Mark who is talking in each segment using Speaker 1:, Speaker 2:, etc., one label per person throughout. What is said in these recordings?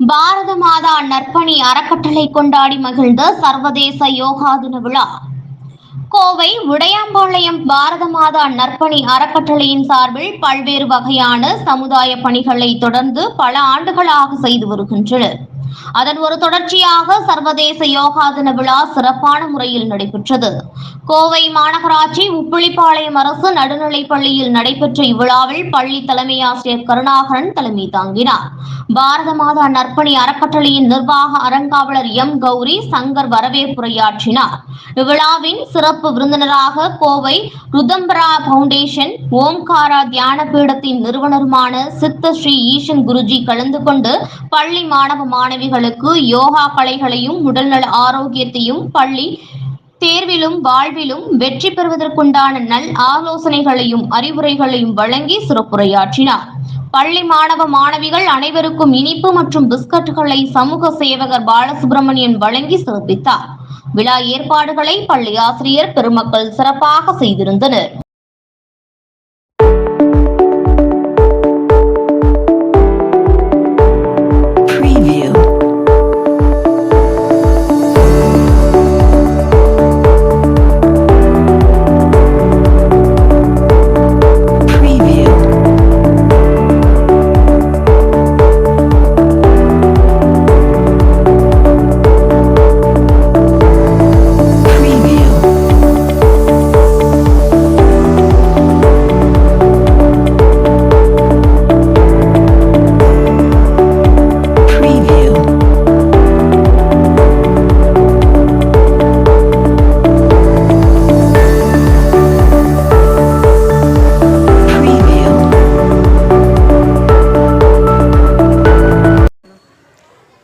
Speaker 1: பாரத மாதா நற்பணி அறக்கட்டளை கொண்டாடி மகிழ்ந்த சர்வதேச யோகா தின விழா. கோவை உடையாம்பாளையம் பாரத மாதா நற்பணி அறக்கட்டளையின் சார்பில் பல்வேறு வகையான சமுதாய பணிகளை தொடர்ந்து பல ஆண்டுகளாக செய்து வருகின்றனர். அதன் ஒரு தொடர்ச்சியாக சர்வதேச யோகா தின விழா சிறப்பான முறையில் நடைபெற்றது. கோவை மாநகராட்சி உப்புளிப்பாளையம் அரசு நடுநிலைப் பள்ளியில் நடைபெற்ற இவ்விழாவில் பள்ளி தலைமை ஆசிரியர் கருணாகரன் தலைமை தாங்கினார். பாரத மாதா நற்பணி அறக்கட்டளையின் நிர்வாக அறங்காவலர் எம். கௌரி சங்கர் வரவேற்புரையாற்றினார். இவ்விழாவின் சிறப்பு விருந்தினராக கோவை ருதம்பரா பவுண்டேஷன் ஓம்காரா தியான பீடத்தின் நிறுவனருமான சித்த ஸ்ரீ ஈஷன் குருஜி கலந்து கொண்டு பள்ளி மாணவ மாணவி குழந்தைகளுக்கு யோகா கலைகளையும் உடல்நல ஆரோக்கியத்தையும் பள்ளி தேர்விலும் வாழ்விலும் வெற்றி பெறுவதற்குண்டான நல் ஆலோசனைகளையும் அறிவுரைகளையும் வழங்கி சிறப்புரையாற்றினார். பள்ளி மாணவ மாணவிகள் அனைவருக்கும் இனிப்பு மற்றும் பிஸ்கட்டுகளை சமூக சேவகர் பாலசுப்ரமணியன் வழங்கி சிறப்பித்தார். விழா ஏற்பாடுகளை பள்ளி ஆசிரியர் பெருமக்கள் சிறப்பாக செய்திருந்தனர்.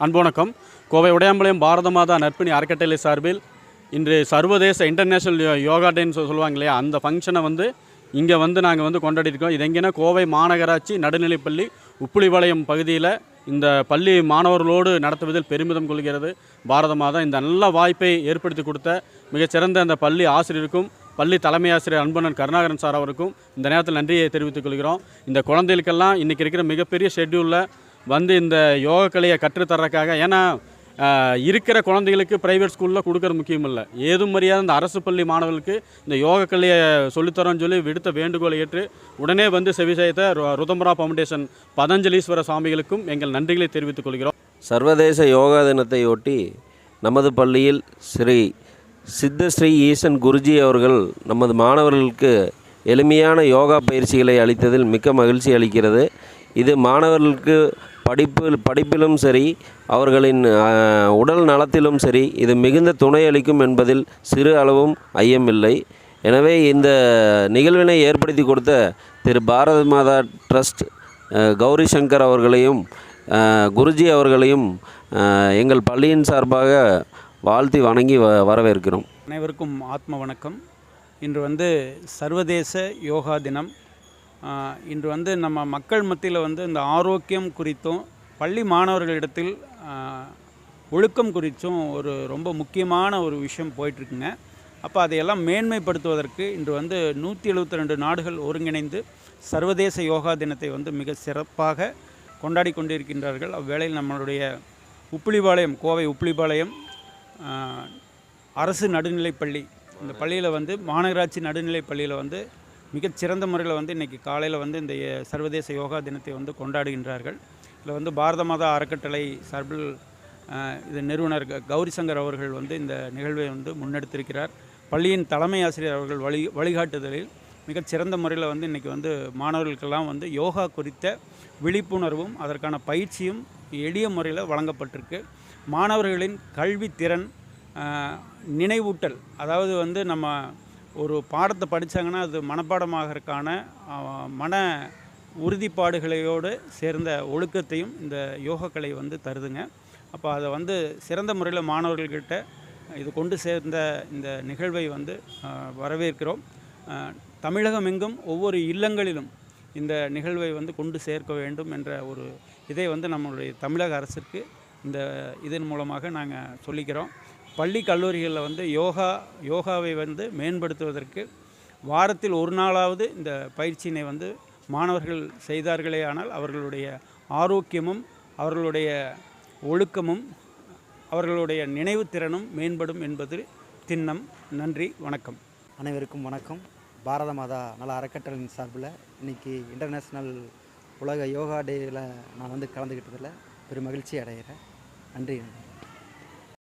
Speaker 2: அன்புவணக்கம் கோவை உடையாம்பாளையம் பாரத மாதா நற்பிணி அறக்கட்டளை சார்பில் இன்று சர்வதேச இன்டர்நேஷ்னல் யோகா டேன்னு சொல்லுவாங்க இல்லையா? அந்த ஃபங்க்ஷனை வந்து இங்கே வந்து நாங்கள் வந்து கொண்டாடி இருக்கோம் இது எங்கேன்னா கோவை மாநகராட்சி நடுநிலைப்பள்ளி உப்புளிபாளையம் பகுதியில் இந்த பள்ளி மாணவர்களோடு நடத்துவதில் பெருமிதம் கொள்கிறது. பாரத மாதா இந்த நல்ல வாய்ப்பை ஏற்படுத்தி கொடுத்த மிகச்சிறந்த அந்த பள்ளி ஆசிரியருக்கும் பள்ளி தலைமை ஆசிரியர் அன்பனன் கருணாகரன் சார் அவருக்கும் இந்த நேரத்தில் நன்றியை தெரிவித்துக் கொள்கிறோம். இந்த குழந்தைகளுக்கெல்லாம் இன்றைக்கி இருக்கிற மிகப்பெரிய ஷெட்யூலில் வந்து இந்த யோக கலையை கற்றுத்தர்றதுக்காக ஏன்னா இருக்கிற குழந்தைகளுக்கு ப்ரைவேட் ஸ்கூலில் கொடுக்கறது முக்கியம் இல்லை. ஏதும் மரியாதை இந்த அரசு பள்ளி மாணவர்களுக்கு இந்த யோக கலையை சொல்லித்தரோன்னு சொல்லி விடுத்த வேண்டுகோளை ஏற்று உடனே வந்து செவி செய்த ருதம்பரா ஃபவுண்டேஷன் பதஞ்சலீஸ்வர சுவாமிகளுக்கும் எங்கள் நன்றிகளை தெரிவித்துக் கொள்கிறோம்.
Speaker 3: சர்வதேச யோகா தினத்தையொட்டி நமது பள்ளியில் ஸ்ரீ சித்த ஸ்ரீ ஈசன் குருஜி அவர்கள் நமது மாணவர்களுக்கு எளிமையான யோகா பயிற்சிகளை அளித்ததில் மிக்க மகிழ்ச்சி அளிக்கிறது. இது மாணவர்களுக்கு படிப்பில் படிப்பிலும் சரி அவர்களின் உடல் நலத்திலும் சரி இது மிகுந்த துணை அளிக்கும் என்பதில் சிறு அளவும் ஐயமில்லை எனவே இந்த நிகழ்வினை ஏற்படுத்தி கொடுத்த திரு. பாரத மாதா ட்ரஸ்ட் கௌரி சங்கர் அவர்களையும் குருஜி அவர்களையும் எங்கள் பள்ளியின் சார்பாக வாழ்த்தி வணங்கி வ வரவேற்கிறோம்.
Speaker 4: அனைவருக்கும் ஆத்ம வணக்கம். இன்று வந்து சர்வதேச யோகா தினம். இன்று வந்து நம்ம மக்கள் மத்தியில் வந்து இந்த ஆரோக்கியம் குறித்தும் பள்ளி மாணவர்களிடத்தில் ஒழுக்கம் குறித்தும் ஒரு ரொம்ப முக்கியமான ஒரு விஷயம் போயிட்டுருக்குங்க. அப்போ அதையெல்லாம் மேன்மைப்படுத்துவதற்கு இன்று வந்து நூற்றி எழுபத்தி ரெண்டு நாடுகள் ஒருங்கிணைந்து சர்வதேச யோகா தினத்தை வந்து மிக சிறப்பாக கொண்டாடி கொண்டிருக்கின்றார்கள். அவ்வேளையில் நம்மளுடைய உப்புளிபாளையம் கோவை உப்புளிபாளையம் அரசு நடுநிலைப்பள்ளி இந்த பள்ளியில் வந்து மாநகராட்சி நடுநிலைப் பள்ளியில் வந்து மிகச்சிறந்த முறையில் வந்து இன்றைக்கி காலையில் வந்து இந்த சர்வதேச யோகா தினத்தை வந்து கொண்டாடுகின்றார்கள். இதில் வந்து பாரத மாதா அறக்கட்டளை சார்பில் இது நிறுவனர் க- கௌரி சங்கர் அவர்கள் வந்து இந்த நிகழ்வை வந்து முன்னெடுத்திருக்கிறார். பள்ளியின் தலைமை ஆசிரியர் அவர்கள் வழி வழிகாட்டுதலில் மிகச்சிறந்த முறையில் வந்து இன்றைக்கி வந்து மாணவர்களுக்கெல்லாம் வந்து யோகா குறித்த விழிப்புணர்வும் அதற்கான பயிற்சியும் எளிய முறையில் வழங்கப்பட்டிருக்கு. மாணவர்களின் கல்வி திறன் நினைவூட்டல் அதாவது வந்து நம்ம ஒரு பாடத்தை படித்தாங்கன்னா அது மனப்பாடமாகறதுக்கான மன உறுதிப்பாடுகளையோடு சேர்ந்த ஒழுக்கத்தையும் இந்த யோகக்கலை வந்து தருதுங்க. அப்போ அதை வந்து சிறந்த முறையில் மாணவர்கள்கிட்ட இது கொண்டு சேர்ந்த இந்த நிகழ்வை வந்து வரவேற்கிறோம். தமிழகம் எங்கும் ஒவ்வொரு இல்லங்களிலும் இந்த நிகழ்வை வந்து கொண்டு சேர்க்க வேண்டும் என்ற ஒரு இதை வந்து நம்மளுடைய தமிழக அரசிற்கு இந்த இதன் மூலமாக நாங்கள் சொல்லிக்கிறோம். பள்ளி கல்லூரிகளில் வந்து யோகா யோகாவை வந்து மேம்படுத்துவதற்கு வாரத்தில் ஒரு நாளாவது இந்த பயிற்சியினை வந்து மாணவர்கள் செய்தார்களே ஆனால் அவர்களுடைய ஆரோக்கியமும் அவர்களுடைய ஒழுக்கமும் அவர்களுடைய நினைவுத்திறனும் மேம்படும் என்பது திண்ணம். நன்றி வணக்கம்.
Speaker 5: அனைவருக்கும் வணக்கம். பாரத மாதா நல அறக்கட்டளையின் சார்பில் இன்றைக்கி இன்டர்நேஷ்னல் உலக யோகா டேயில் நான் வந்து கலந்துக்கிட்டதில் பெரும் மகிழ்ச்சி அடைகிறேன். நன்றி.